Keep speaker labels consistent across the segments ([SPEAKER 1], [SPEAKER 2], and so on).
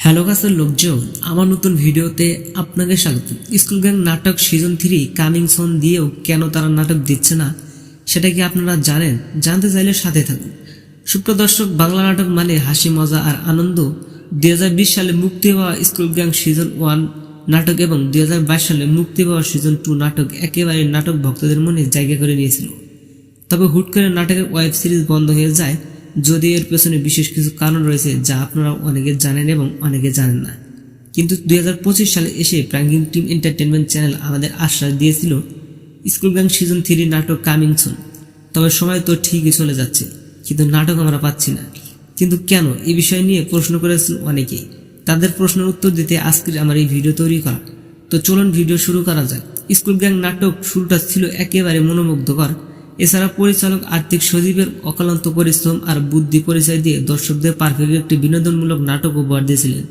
[SPEAKER 1] Hello কাছের লোকজন, আমার নতুন ভিডিওতে আপনাকে স্বাগত। স্কুল গ্যাং নাটক সিজন থ্রি কামিং সন দিয়েও কেন তারা নাটক দিচ্ছে না, সেটা কি আপনারা জানেন? জানতে চাইলে সাথে থাকুন। সুপ্রিয় দর্শক, বাংলা নাটক মানে হাসি, মজা আর আনন্দ। দুই হাজার বিশ সালে মুক্তি পাওয়া স্কুল গ্যাং সিজন ওয়ান নাটক এবং দুই হাজার বাইশ সালে মুক্তি পাওয়া সিজন টু নাটক একেবারে নাটক ভক্তদের মনে জায়গা করে নিয়েছিল। তবে হুট করে নাটকের ওয়েব সিরিজ বন্ধ হয়ে যায় যদি এর পেছনে বিশেষ কিছু কারণ রয়েছে, যা আপনারা অনেকে জানেন এবং অনেকে জানেন না। কিন্তু দুই হাজার পঁচিশ সালে এসে প্রাঙ্গিং টিম এন্টারটেনমেন্ট চ্যানেল আমাদের আশ্বাস দিয়েছিল, স্কুল গ্যাং সিজন থ্রি নাটক কামিং সুন। তবে সময় তো ঠিকই চলে যাচ্ছে, কিন্তু নাটক আমরা পাচ্ছি না। কিন্তু কেন? এই বিষয় নিয়ে প্রশ্ন করেছেন অনেকেই। তাদের প্রশ্নের উত্তর দিতে আজকের আমার এই ভিডিও তৈরি করা। তো চলুন ভিডিও শুরু করা যাক। স্কুল গ্যাং নাটক শুরুটা ছিল একেবারে মনোমুগ্ধকর। এছাড়া পরিচালক আর্থিক সজীবের অকালান্ত পরিশ্রম আর বুদ্ধি পরিচয় দিয়ে দর্শকদের পারফেক্ট একটি বিনোদনমূলক নাটক উপহার দিয়েছিলেন।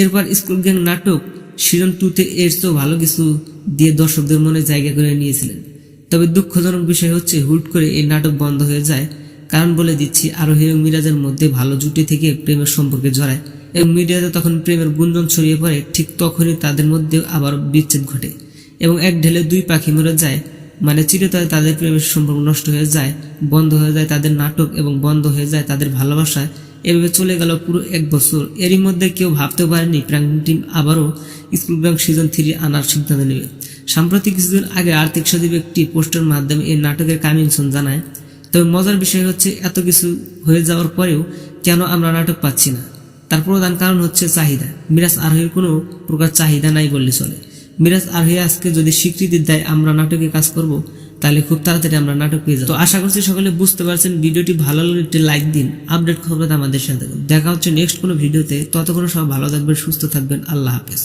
[SPEAKER 1] এরপর স্কুল গ্যাং নাটক সিজন টুতে এর চেয়েও ভালো কিছু দিয়ে দর্শকদের মনে জায়গা করে নিয়েছিলেন। তবে দুঃখজনক বিষয় হচ্ছে হুট করে এই নাটক বন্ধ হয়ে যায়। কারণ বলে দিচ্ছি, আরোহী এবং মিরাজের মধ্যে ভালো জুটি থেকে প্রেমের সম্পর্কে জড়ায় এবং মিডিয়াতে তখন প্রেমের গুঞ্জন ছড়িয়ে পড়ে, ঠিক তখনই তাদের মধ্যে আবার বিচ্ছেদ ঘটে এবং এক ঢেলে দুই পাখি মরে যায়। মানে চিরতরে তাদের প্রেমের সম্পর্ক নষ্ট হয়ে যায়, বন্ধ হয়ে যায় তাদের নাটক এবং বন্ধ হয়ে যায় তাদের ভালোবাসায়। এভাবে চলে গেল পুরো এক বছর। এরই মধ্যে কেউ ভাবতেও পারেনি প্রাঙ্গিং টিম আবারও স্কুল ব্যাংক সিজন থ্রি আনার সিদ্ধান্ত নেবে। সাম্প্রতিক কিছুদিন আগে আর্থিক সজীব একটি পোস্টের মাধ্যমে এই নাটকের কামিংসন জানায়, তবে মজার বিষয় হচ্ছে এত কিছু হয়ে যাওয়ার পরেও কেন আমরা নাটক পাচ্ছি না? তার প্রধান কারণ হচ্ছে চাহিদা। মিরাজ আরোহীর কোনো প্রকার চাহিদা নাই বললে চলে। মিরাজ আর যদি স্বীকৃতি দেয় আমরা নাটকে কাজ করব, তাহলে খুব তাড়াতাড়ি আমরা নাটক পেয়ে যাব। তো আশা করছি সকলে বুঝতে পারছেন, ভিডিওটি ভালো লাগলে একটি লাইক দিন, আপডেট খবর আমাদের সাথে দেখা হচ্ছে নেক্সট কোনো ভিডিওতে, ততক্ষণ সব ভালো থাকবেন, সুস্থ থাকবেন, আল্লাহ হাফেজ।